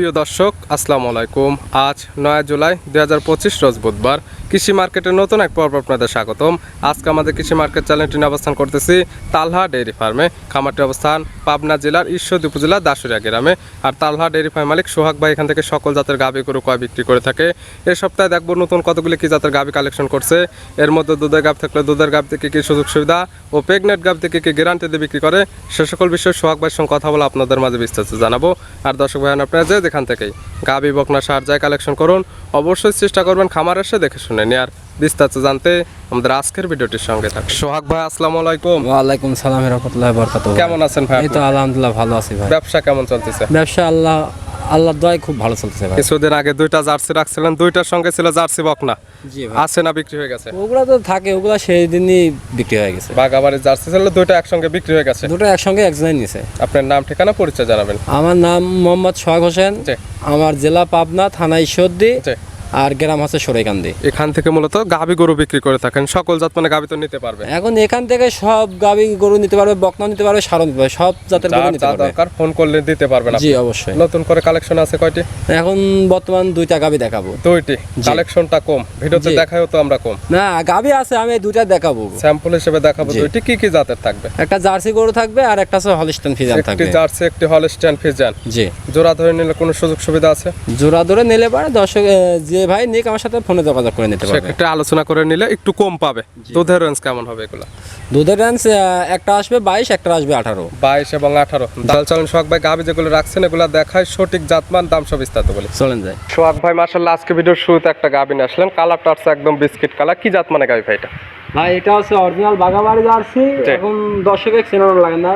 প্রিয় দর্শক আসসালামু আলাইকুম। আজ নয় জুলাই দু হাজার পঁচিশ রোজ বুধবার। কৃষি মার্কেটের নতুন এক পর্ব আপনাদের স্বাগতম। আজকে আমাদের কৃষি মার্কেট চ্যানেলটি অবস্থান করতেছি তালহা ডেয়ারি ফার্মে। খামারটির অবস্থান পাবনা জেলার ঈশ্বরদী উপজেলার দাসুরিয়া গ্রামে। আর তালহা ডেয়ারি ফার্ম মালিক সোহাগ ভাই এখান থেকে সকল জাতের গাভী গরু কয় বিক্রি করে থাকে। এ সপ্তাহে দেখব নতুন কতগুলি কি জাতের গাভী কালেকশন করছে। এর মধ্যে দুধের গাভ থাকলে দুধের গাভ থেকে কী সুযোগ সুবিধা ও প্রেগনেন্ট গাভ থেকে কী গ্যারান্টি দিয়ে বিক্রি করে, সে সকল বিষয়ে সোহাগ ভাইয়ের সঙ্গে কথা বলে আপনাদের মাঝে বিস্তারিত জানাব। আর দর্শক ভাই, আপনারা যে যেখান থেকেই গাভী বকনা সার যায় কালেকশন করুন, অবশ্যই চেষ্টা করবেন খামার এসে দেখে শুনে। নিয়ে আর বিস্তারিত জানতে আমাদের আজকের ভিডিওটির সঙ্গে থাকুন। সোহাগ ভাই আসসালামু আলাইকুম। ওয়ালাইকুম সালাম রহমতুল্লাহ বরকাত কেমন আছেন ভাই এই তো আলহামদুলিল্লাহ ভালো আছি ভাই। ব্যবসা কেমন চলতেছে? ব্যবসা আল্লাহ আল্লাহ দয় খুব ভালো চলতেছে ভাই। কিছুদিন আগে দুইটা জার্সি রাখছিলেন দুইটার সঙ্গে ছিল জার্সি বকনা। জি আছে না বিক্রি হয়ে গেছে? ওগুলা তো থাকে ওগুলা সেই দিনই বিক্রি হয়ে গেছে। বাগাবাড়ির জার্সি ছিল দুইটা একসঙ্গে বিক্রি হয়ে গেছে। দুটো একসঙ্গে একজনের নিছে। আপনার নাম ঠিকানা পরিচয় জানাবেন। আমার নাম মোহাম্মদ সোহাগ হোসেন। আমার জেলা পাবনা থানা ঈশ্বরদী। আর গ্রাম হচ্ছে সরাইকান্দি এখান থেকে মূলত গাভী গরু বিক্রি করে থাকেন। সকল জাত মানে গাভী তো নিতে পারবে। এখন এখান থেকে সব গাবি গরু নিতে পারবে বকনা নিতে পারবে সারও নিতে পারবে সব জাতের গরু নিতে পারবে। দরকার ফোন করলে দিতে পারবেন। জি অবশ্যই। নতুন করে কালেকশন আছে কয়টি? এখন বর্তমান দুইটা গাবি দেখাবো। দুইটি। কালেকশনটা কম। ভিডিওতে দেখায়ও তো আমরা কম। না গাবি আছে আমি দুইটা দেখাবো। স্যাম্পল হিসেবে দেখাবো। দুইটি। কি কি জাতের থাকবে? একটা জার্সি গরু থাকবে আর একটা হচ্ছে হলিস্টান ফিজান একটি থাকবে। জার্সি একটি হলস্টাইন ফিজান জি। জোড়া ধরে নিলে কোনো সুযোগ সুবিধা আছে? জোড়া ধরে নিলে পারে দর্শক এ, যে ভাই নিক আমার সাথে ফোনে যোগাযোগ করে নিতে পারবে। সেক্ষেত্রে আলোচনা করে নিলে একটু কম পাবে। দুধের রেঞ্জ কেমন হবে এগুলো? দুধের রেঞ্জ একটা আসবে বাইশ একটা আসবে আঠারো। বাইশ এবং আঠারো। দাল চালন সোহাগ ভাই গাবি যেগুলো রাখছেন এগুলো দেখায় সঠিক জাতমান দাম সব বিস্তারিত বলি। চলেন যাই। সোহাগ ভাই মার্শাল্লাহ আজকে ভিডিওর শুরুতে একটা গাবি নিয়ে আসলেন। কালারটা আছে একদম বিস্কিট কালার কি জাত গাবি ভাই ভাইটা ভাই এটা হচ্ছে অরিজিনাল বাগাবাড়ি জার্সি। এখন দর্শকের চেনানো লাগে না।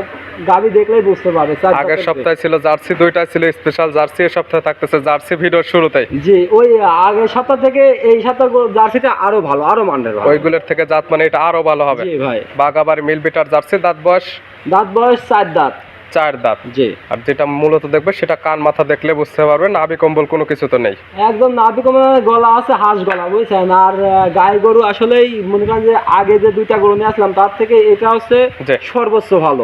গাবি দেখলেই বুঝতে পারবে আগের সপ্তাহে ছিল জার্সি দুইটা ছিল স্পেশাল জার্সি এই সপ্তাহে থাকতেছে জার্সি ভিডিওর শুরুতেই। জি ওই আগের সপ্তাহ থেকে এই সপ্তাহ জার্সিটা আরও ভালো আরও মানের ভালো। ওইগুলোর থেকে জাত মানে এটা আরও ভালো হবে। জি ভাই। বাগাবাড়ি মিলবিটার জার্সি দাঁত বয়স? দাঁত বয়স চার দাঁত। চার দাঁত। জি। আর যেটা মূলত দেখবে সেটা কান মাথা দেখলে বুঝতে পারবেন নাভি কম্বল কোনো কিছু তো নেই। একদম নাভি কমে গলা আছে হাঁস গলা বুঝছেন? আর গাই গরু আসলেই মনে করেন যে আগে যে দুইটা গরু নিয়ে আসলাম তার থেকে এটা হচ্ছে সর্বোচ্চ ভালো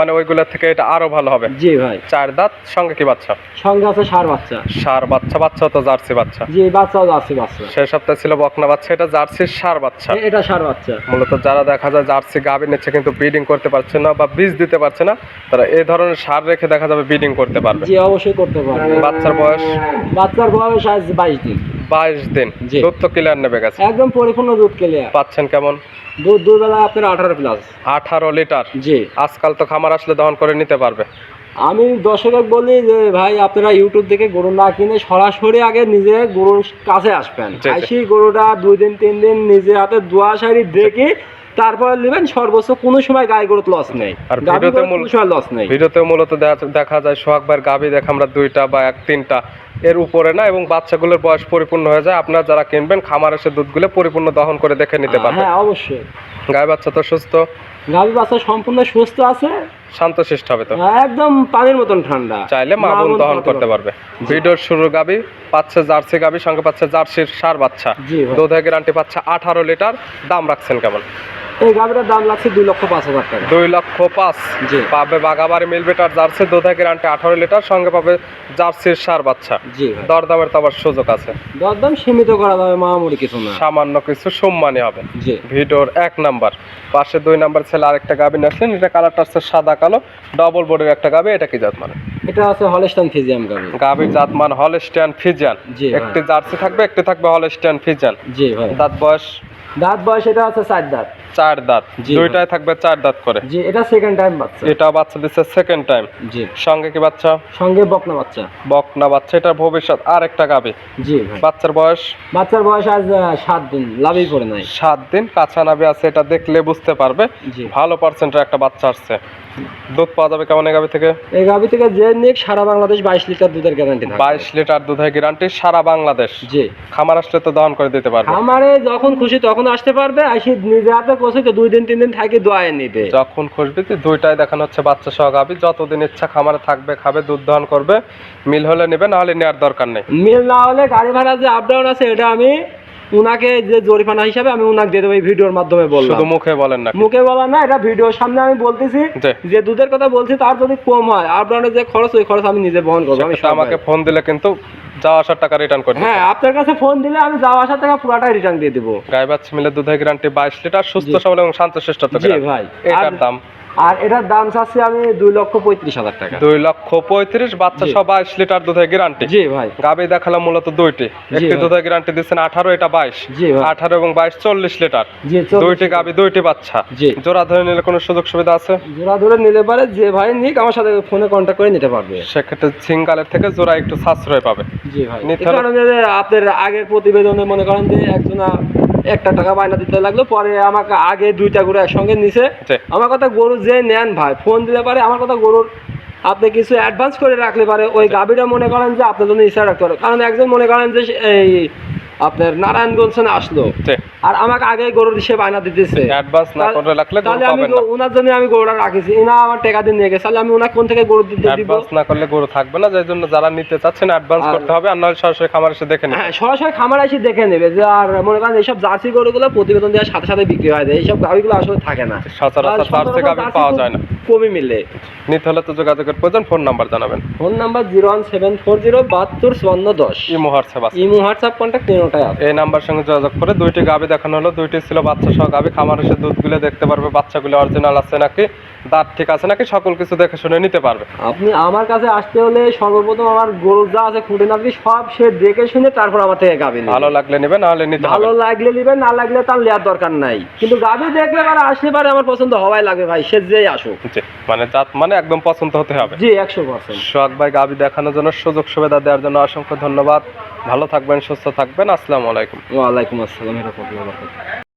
মানে ওইগুলোর থেকে এটা আরও ভালো হবে। জি ভাই। চার দাঁত সঙ্গে কি বাচ্চা? সঙ্গে আছে সার বাচ্চা। সার বাচ্চা বাচ্চা তো জার্সি বাচ্চা। জি বাচ্চাও আছে বাচ্চা। সেই সপ্তাহে ছিল বকনা বাচ্চা এটা জার্সির সার বাচ্চা। এটা সার বাচ্চা। মূলত যারা দেখা যায় জার্সি গাভী নিচ্ছে কিন্তু ব্রিডিং করতে পারছে না বা বীজ দিতে পারছে না তারা এই ধরনের সার রেখে দেখা যাবে ব্রিডিং করতে পারবে। জি অবশ্যই করতে পারবে। বাচ্চার বয়স? বাচ্চার বয়স আজ বাইশ দিন। বাইশ দিন। দুধ তো ক্লিয়ার নেবে গেছে। একদম পরিপূর্ণ দুধ কেলিয়া পাচ্ছেন কেমন? দুধ দুবেলা আপনার আঠারো প্লাস আঠারো লিটার জি। আজকাল তো খামার আসলে দহন করে নিতে পারবে। আমি দর্শকক বলি যে ভাই আপনারা ইউটিউব থেকে গরু না কিনে সরাসরি আগে নিজে গরুর কাছে আসবেন। জি। গরুটা দুই দিন তিন দিন নিজে হাতে দোয়া সারি দেখে তারপর নেবেন সর্বোচ্চ কোনো সময় গায়ে গরুত লস নেই। আর ভিডিওতে সময় লস নেই। ভিডিওতে মূলত দেখা- যায় সোহাগ ভাইয়ের গাভী দেখে আমরা দুইটা বা এক তিনটা। এর উপরে না এবং বাচ্চাগুলোর বয়স পরিপূর্ণ হয়ে যায়। আপনারা যারা কিনবেন খামার এসে দুধগুলো পরিপূর্ণ দহন করে দেখে নিতে পারবেন। হ্যাঁ অবশ্যই। গায়ে বাচ্চা তো সুস্থ। গাভী বাচ্চা সম্পূর্ণ সুস্থ আছে। শান্তশিষ্ট হবে তো? একদম পানির মতন ঠান্ডা। চাইলে মা বোন দহন করতে পারবে। ভিডিওর শুরুর গাবি পাচ্ছে জার্সি গাবি সঙ্গে পাচ্ছে জার্সির সার বাচ্চা। দুধের গ্যারান্টি পাচ্ছে আঠারো লিটার। দাম রাখছেন কেমন? এই গাভীটার দাম লাগছে দুই লক্ষ পাঁচ হাজার টাকা। দুই লক্ষ পাঁচ। জি। পাবে বাগাবাড়ি মিলবেটার জার্সি দুধের গ্যারান্টি আঠারো লিটার সঙ্গে পাবে জার্সির সার বাচ্চা। জি দরদামের তো আবার সুযোগ আছে। দরদাম সীমিত করা যাবে মামামুড়ি কিছু না। সামান্য কিছু সম্মানী হবে। জি। ভিডিওর এক নাম্বার। পাশে দুই নাম্বার ছেলে আরেকটা গাবি আসলেন এটা কালারটা হচ্ছে সাদা কালো ডবল বোর্ডের একটা গাবি এটা কি জাত মানে? এটা আছে হলস্টান ফিজিয়াম গাভী গাবির জাত হলস্টিয়ান ফিজিয়ান জি, ভাই। একটি জার্সি থাকবে একটি থাকবে হলস্টিয়ান ফিজিয়ান জি ভাই। দাঁত বয়স? দাঁত বয়স এটা আছে চার দাঁত। চার দাঁত। দুইটাই থাকবে চার দাঁত করে। জি এটা সেকেন্ড টাইম বাচ্চা। এটা বাচ্চা দিচ্ছে সেকেন্ড টাইম জি। সঙ্গে কি বাচ্চা? সঙ্গে বকনা বাচ্চা। বকনা বাচ্চা এটা ভবিষ্যৎ আর একটা গাবি। জি বাচ্চার বয়স? বাচ্চার বয়স আজ সাত দিন। লাভই পড়ে নাই। সাত দিন কাঁচা নাবি আছে এটা দেখলে বুঝতে পারবে। জি। ভালো পার্সেন্টের একটা বাচ্চা আসছে। দুধ পাওয়া যাবে কেমন গাবি থেকে? এই থেকে যে নিক সারা বাংলাদেশ বাইশ লিটার দুধের গ্যারান্টি বাইশ লিটার দুধের গ্যারান্টি সারা বাংলাদেশ। জি। খামার আসলে তো দহন করে দিতে পারবে। আমারে যখন খুশি তখন আসতে পারবে আসি নিজে হাতে তো দুই দিন তিন দিন থাকি দোয়ায় নিতে। যখন খুশবি তুই দুইটাই দেখানো হচ্ছে বাচ্চা সহ গাবি যতদিন ইচ্ছা খামারে থাকবে খাবে দুধ দহন করবে মিল হলে নেবে না হলে নেওয়ার দরকার নেই। মিল না হলে গাড়ি ভাড়া যে আপ ডাউন আছে এটা আমি উনাকে যে জরিমানা হিসাবে আমি উনাকে দিয়ে দেবো এই ভিডিওর মাধ্যমে বললাম। শুধু মুখে বলেন না মুখে বলা না এটা ভিডিওর সামনে আমি বলতেছি যে দুধের কথা বলছি তার যদি কম হয় আপনার যে খরচ ওই খরচ আমি নিজে বহন করব আমি আমাকে ফোন দিলে কিন্তু যাওয়া আসার টাকা রিটার্ন করে হ্যাঁ আপনার কাছে ফোন দিলে আমি যাওয়া আসার টাকা পুরাটাই রিটার্ন দিয়ে দেবো। গাই বাচ্চা মিলে দুধের গ্যারান্টি বাইশ লিটার সুস্থ সবল এবং শান্তশিষ্ট তো জি ভাই। এটার দাম। আর এটার দাম চাচ্ছি আমি দুই লক্ষ পঁয়ত্রিশ হাজার টাকা। দুই লক্ষ পঁয়ত্রিশ বাচ্চা। সহ বাইশ লিটার দুধের গ্যারান্টি জি ভাই। গাবি দেখালাম মূলত দুইটি। একটি। দুধের গ্যারান্টি দিচ্ছেন আঠারো এটা বাইশ। জি আঠারো এবং বাইশ চল্লিশ লিটার। দুইটি গাবি দুইটি বাচ্চা। জি। জোড়া ধরে নিলে কোনো সুযোগ সুবিধা আছে? জোড়া ধরে নিতে পারে যে ভাই নিক আমার সাথে ফোনে কন্ট্যাক্ট করে নিতে পারবে। সেক্ষেত্রে সিঙ্গালের থেকে জোড়া একটু সাশ্রয় পাবে। জি ভাই। আপনার আগের প্রতিবেদনে মনে করেন যে একজনা একটা টাকা বায়না দিতে লাগল পরে আমাকে আগে দুইটা গরু একসঙ্গে নিছে। আমার কথা গরু যে নেন ভাই ফোন দিলে পারে আমার কথা গরুর আপনি কিছু অ্যাডভান্স করে রাখলে পারে। ওই গাভীরা মনে করেন যে আপনার জন্য ইচ্ছা রাখতে পারে। কারণ একজন মনে করেন যে এই আপনার নারায়ণগঞ্জ আসলো। আর আমাকে আগে গরুর হিসেবে বায়না দিতেছে। অ্যাডভান্স না করে রাখলে গরু পাবেন না। ওনার জন্য আমি গরুটা রাখিছি। ইনা আমার টাকা দিয়ে নিয়ে গেছে। তাহলে আমি ওনার কোন থেকে গরু দিতে দিব? অ্যাডভান্স না করলে গরু থাকবে না যার জন্য যারা নিতে চাচ্ছেন অ্যাডভান্স করতে হবে আর নয় সরাসরি খামার এসে দেখে নিতে হ্যাঁ সরাসরি খামার এসে দেখে নেবে যে আর মনে করেন এইসব জার্সি গরুগুলো প্রতিবেদন দেওয়ার সাথে সাথে বিক্রি হয় যায় এইসব গাড়িগুলো আসলে থাকে না। সচরাচর জার্সি সচরাচর পাওয়া যায় না। কমই মিলে। নিতে হলে তো যোগাযোগের প্রয়োজন ফোন নাম্বার জানাবেন। Phone number zero one seven four zero বাহাত্তর চুয়ান্ন দশ। Imo WhatsApp imo WhatsApp contact আছে। এই নাম্বার সঙ্গে যোগাযোগ করে দুইটি গাবি দেখানো হলো। দুইটি ছিল বাচ্চা সহ গাবি। খামার এসে দুধগুলো দেখতে পারবে। বাচ্চাগুলো অরিজিনাল আছে নাকি? দাঁত ঠিক আছে নাকি? সকল কিছু দেখে শুনে নিতে পারবে। আপনি আমার কাছে আসতে হলে সর্বপ্রথম আমার গরু যা আছে খুঁটে নাকি সব সে দেখে শুনে তারপর আমার থেকে গাবি ভালো লাগলে নেবে নাহলে নিতে ভালো লাগলে নিবে না লাগলে তার নেওয়ার দরকার নাই। কিন্তু গাবি দেখলে আর আসলে পারে আমার পছন্দ হওয়াই লাগবে ভাই সে যেই আসুক। মানে জাত মানে একদম পছন্দ হতে হবে। জি একশো পার্সেন্ট। সোহাগ ভাই গাবি দেখানোর জন্য সুযোগ সুবিধা দেওয়ার জন্য অসংখ্য ধন্যবাদ। ভালো থাকবেন সুস্থ থাকবেন আসসালামু আলাইকুম। ওয়ালাইকুম আসসালাম রহমতুল্লাহ